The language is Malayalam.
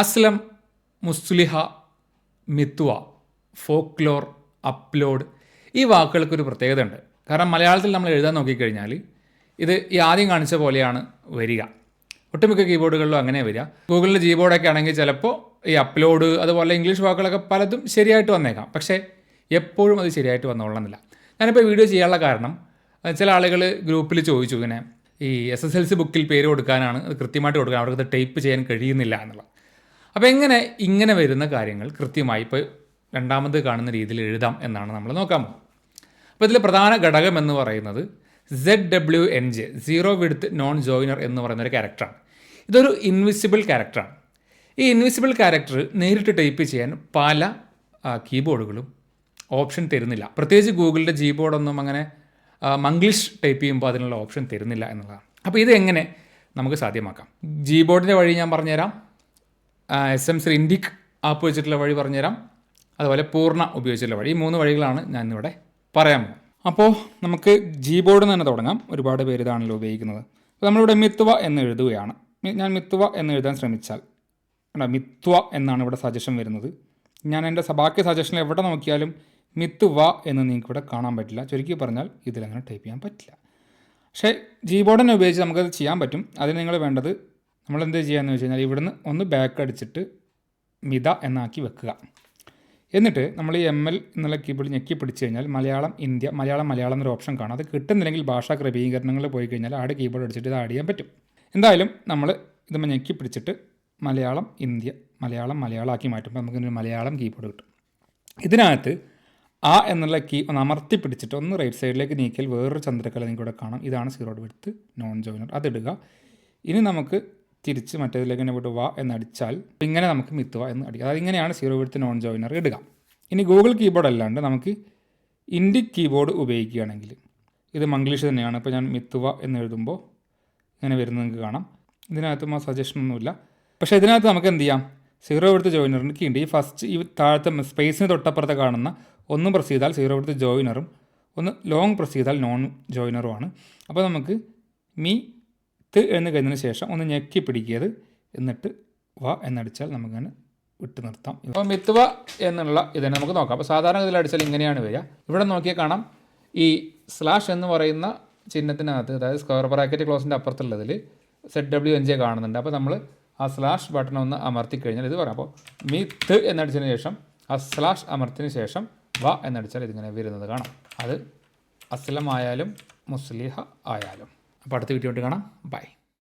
അസ്ലം മുസ്ലിഹ മിത്വ ഫോക്ലോർ അപ്ലോഡ് ഈ വാക്കുകൾക്കൊരു പ്രത്യേകതയുണ്ട്. കാരണം മലയാളത്തിൽ നമ്മൾ എഴുതാൻ നോക്കിക്കഴിഞ്ഞാൽ ഇത് ഈ ആദ്യം കാണിച്ച പോലെയാണ് വരിക. ഒട്ടുമിക്ക കീബോർഡുകളിലും അങ്ങനെ വരിക. ഗൂഗിളിന്റെ ജീബോർഡൊക്കെ ആണെങ്കിൽ ചിലപ്പോൾ ഈ അപ്ലോഡ് അതുപോലെ ഇംഗ്ലീഷ് വാക്കുകളൊക്കെ പലതും ശരിയായിട്ട് വന്നേക്കാം. പക്ഷേ എപ്പോഴും അത് ശരിയായിട്ട് വന്നോളണമെന്നില്ല. ഞാനിപ്പോൾ വീഡിയോ ചെയ്യാനുള്ള കാരണം ചില ആളുകൾ ഗ്രൂപ്പിൽ ചോദിച്ചു ഇങ്ങനെ ഈ എസ് എസ് എൽ സി ബുക്കിൽ പേര് കൊടുക്കാനാണ് അത് കൃത്യമായിട്ട് കൊടുക്കാൻ അവർക്ക് ടൈപ്പ് ചെയ്യാൻ കഴിയുന്നില്ല എന്നുള്ളത്. അപ്പോൾ എങ്ങനെ ഇങ്ങനെ വരുന്ന കാര്യങ്ങൾ കൃത്യമായി ഇപ്പോൾ രണ്ടാമത് കാണുന്ന രീതിയിൽ എഴുതാം എന്നാണ് നമ്മൾ നോക്കാൻ പോകുന്നത്. അപ്പോൾ ഇതിലെ പ്രധാന ഘടകം എന്ന് പറയുന്നത് Z W N J zero width non joiner എന്ന് പറയുന്ന ഒരു ക്യാരക്ടറാണ് ഇതൊരു ഇൻവിസിബിൾ ക്യാരക്ടറാണ് ഈ ഇൻവിസിബിൾ ക്യാരക്ടർ നേരിട്ട് ടൈപ്പ് ചെയ്യാൻ പല കീബോർഡുകളും ഓപ്ഷൻ തരുന്നില്ല. പ്രത്യേകിച്ച് ഗൂഗിളിന്റെ ജീബോർഡൊന്നും അങ്ങനെ മംഗ്ലീഷ് ടൈപ്പ് ചെയ്യുമ്പോൾ അതിനുള്ള ഓപ്ഷൻ തരുന്നില്ല എന്നുള്ളതാണ്. അപ്പോൾ ഇത് എങ്ങനെ നമുക്ക് സാധ്യമാക്കാം? ജീബോർഡിന്റെ വഴി ഞാൻ പറഞ്ഞുതരാം. S M C Indic app വെച്ചിട്ടുള്ള വഴി പറഞ്ഞുതരാം. അതുപോലെ പൂർണ ഉപയോഗിച്ചിട്ടുള്ള വഴി. ഈ മൂന്ന് വഴികളാണ് ഞാൻ ഇവിടെ പറയാൻ പോകുന്നത്. അപ്പോൾ നമുക്ക് ജി ബോർഡിൽ തന്നെ തുടങ്ങാം. ഒരുപാട് പേര് ഇതാണല്ലോ ഉപയോഗിക്കുന്നത്. അപ്പോൾ നമ്മളിവിടെ മിത്വ എന്ന് എഴുതുകയാണ്. ഞാൻ മിത്വ എന്ന് എഴുതാൻ ശ്രമിച്ചാൽ. കണ്ടോ? മിത്വ എന്നാണ് ഇവിടെ സജഷൻ വരുന്നത്. ഞാൻ എന്റെ ബാക്കി സജഷനിൽ എവിടെ നോക്കിയാലും മിത്വ എന്ന് നിങ്ങൾക്ക് ഇവിടെ കാണാൻ പറ്റില്ല. ചുരുക്കി പറഞ്ഞാൽ ഇതിലങ്ങനെ ടൈപ്പ് ചെയ്യാൻ പറ്റില്ല. പക്ഷേ ജി ബോർഡിനെ ഉപയോഗിച്ച് നമുക്കത് ചെയ്യാൻ പറ്റും. അതിന് നിങ്ങൾ വേണ്ടത് നമ്മൾ എന്ത് ചെയ്യാന്ന് വെച്ച് കഴിഞ്ഞാൽ ഇവിടുന്ന് ഒന്ന് ബാക്ക് അടിച്ചിട്ട് മിത എന്നാക്കി വെക്കുക. എന്നിട്ട് നമ്മൾ ഈ എം എൽ എന്നുള്ള കീബോർഡ് ഞെക്കി പിടിച്ച് കഴിഞ്ഞാൽ മലയാളം ഇന്ത്യ മലയാളം മലയാളം എന്നൊരു ഓപ്ഷൻ കാണാം. അത് കിട്ടുന്നില്ലെങ്കിൽ ഭാഷാ ക്രമീകരണങ്ങളിൽ പോയി കഴിഞ്ഞാൽ ആഡ് കീബോർഡ് അടിച്ചിട്ട് ഇത് ആഡ് ചെയ്യാൻ പറ്റും. എന്തായാലും നമ്മൾ ഇത് ഞെക്കി പിടിച്ചിട്ട് മലയാളം ഇന്ത്യ മലയാളം മലയാളം ആക്കി മാറ്റുമ്പോൾ നമുക്കൊരു മലയാളം കീബോർഡ് കിട്ടും. ഇതിനകത്ത് ആ എന്നുള്ള കീ ഒന്ന് അമർത്തി പിടിച്ചിട്ട് ഒന്ന് റൈറ്റ് സൈഡിലേക്ക് നീക്കിയാൽ വേറൊരു ചന്ദ്രക്കല നിങ്ങൾക്ക് ഇവിടെ കാണാം. ഇതാണ് സീറോ വിടുത്ത് നോൺ ജോയിനർ അതിടുക ഇനി നമുക്ക് തിരിച്ച് മറ്റേതിലേക്ക് തന്നെ വിടുക എന്നടിച്ചാൽ ഇങ്ങനെ നമുക്ക് മിത്തുവ എന്ന് അടിക്കുക. അതായത് ഇങ്ങനെയാണ് സീറോ വിടുത്ത് നോൺ ജോയിനർ ഇടുക. ഇനി ഗൂഗിൾ കീബോർഡ് അല്ലാണ്ട് നമുക്ക് ഇൻഡി കീബോർഡ് ഉപയോഗിക്കുകയാണെങ്കിൽ ഇത് മംഗ്ലീഷ് തന്നെയാണ്. ഇപ്പോൾ ഞാൻ മിത്തുവ എന്ന് എഴുതുമ്പോൾ ഇങ്ങനെ വരുന്നത് നിങ്ങൾക്ക് കാണാം. ഇതിനകത്തും ആ സജഷൻ ഒന്നുമില്ല. പക്ഷേ ഇതിനകത്ത് നമുക്ക് എന്ത് ചെയ്യാം? സീറോ എടുത്ത് ജോയിനറിന് കീണ്ട് ഈ ഫസ്റ്റ് ഈ താഴത്തെ സ്പേസിന് തൊട്ടപ്പുറത്ത് കാണുന്ന ഒന്ന് പ്രസ് ചെയ്താൽ സീറോ എടുത്ത് ജോയിനറും ഒന്ന് ലോങ് പ്രസ് ചെയ്താൽ നോൺ ജോയിനറുമാണ് അപ്പോൾ നമുക്ക് മീ ത്ത് എന്ന് കഴിഞ്ഞതിന് ശേഷം ഒന്ന് ഞെക്കി പിടിക്കിയത് എന്നിട്ട് വ എന്നടിച്ചാൽ നമുക്കങ്ങനെ വിട്ടു നിർത്താം. അപ്പോൾ മിത്തുവ എന്നുള്ള ഇതിനെ നമുക്ക് നോക്കാം. അപ്പോൾ സാധാരണ ഇതിൽ അടിച്ചാൽ ഇങ്ങനെയാണ് വരിക. ഇവിടെ നോക്കിയാൽ കാണാം. ഈ സ്ലാഷ് എന്ന് പറയുന്ന ചിഹ്നത്തിനകത്ത് അതായത് സ്ക്വയർ ബ്രാക്കറ്റ് ക്ലോസിന്റെ അപ്പുറത്തുള്ളതിൽ സെറ്റ് ഡബ്ല്യു എൻ ജെ കാണുന്നുണ്ട്. അപ്പോൾ നമ്മൾ ആ സ്ലാഷ് ബട്ടൺ ഒന്ന് അമർത്തി കഴിഞ്ഞാൽ ഇത് പറയാം. അപ്പോൾ മിത്ത് എന്നടിച്ചതിന് ശേഷം ആ സ്ലാഷ് അമർത്തിന് ശേഷം വ എന്നടിച്ചാൽ ഇതിങ്ങനെ വരുന്നത് കാണാം. അത് അസ്ലമായാലും മുസ്ലിഹ ആയാലും. അപ്പോൾ അടുത്ത വീഡിയോ കാണാം. ബൈ.